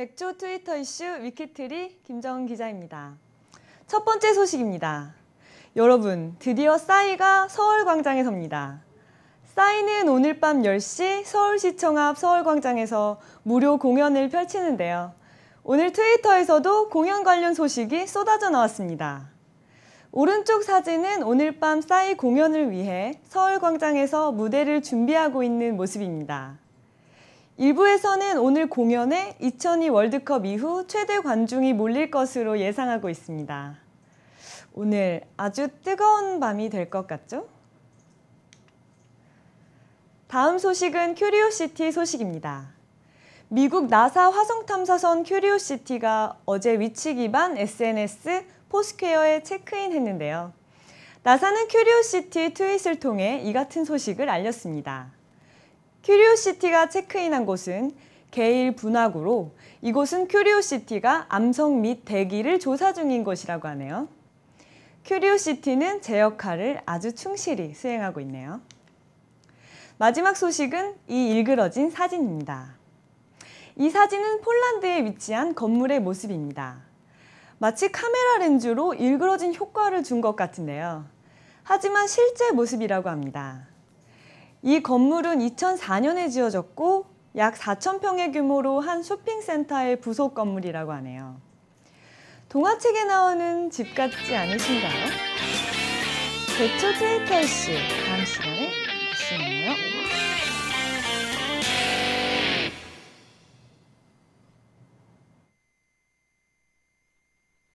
백조 트위터 이슈 위키트리 김정은 기자입니다. 첫 번째 소식입니다. 여러분, 드디어 싸이가 서울광장에 섭니다. 싸이는 오늘 밤 10시 서울시청 앞 서울광장에서 무료 공연을 펼치는데요. 오늘 트위터에서도 공연 관련 소식이 쏟아져 나왔습니다. 오른쪽 사진은 오늘 밤 싸이 공연을 위해 서울광장에서 무대를 준비하고 있는 모습입니다. 일부에서는 오늘 공연에 2002 월드컵 이후 최대 관중이 몰릴 것으로 예상하고 있습니다. 오늘 아주 뜨거운 밤이 될 것 같죠? 다음 소식은 큐리오시티 소식입니다. 미국 나사 화성 탐사선 큐리오시티가 어제 위치 기반 SNS 포스퀘어에 체크인 했는데요. 나사는 큐리오시티 트윗을 통해 이 같은 소식을 알렸습니다. 큐리오시티가 체크인한 곳은 게일 분화구로 이곳은 큐리오시티가 암석 및 대기를 조사 중인 곳이라고 하네요. 큐리오시티는 제 역할을 아주 충실히 수행하고 있네요. 마지막 소식은 이 일그러진 사진입니다. 이 사진은 폴란드에 위치한 건물의 모습입니다. 마치 카메라 렌즈로 일그러진 효과를 준 것 같은데요. 하지만 실제 모습이라고 합니다. 이 건물은 2004년에 지어졌고 약 4,000평의 규모로 한 쇼핑센터의 부속 건물이라고 하네요. 동화책에 나오는 집 같지 않으신가요? 대초 트위터 이슈 다음 시간에 만나요.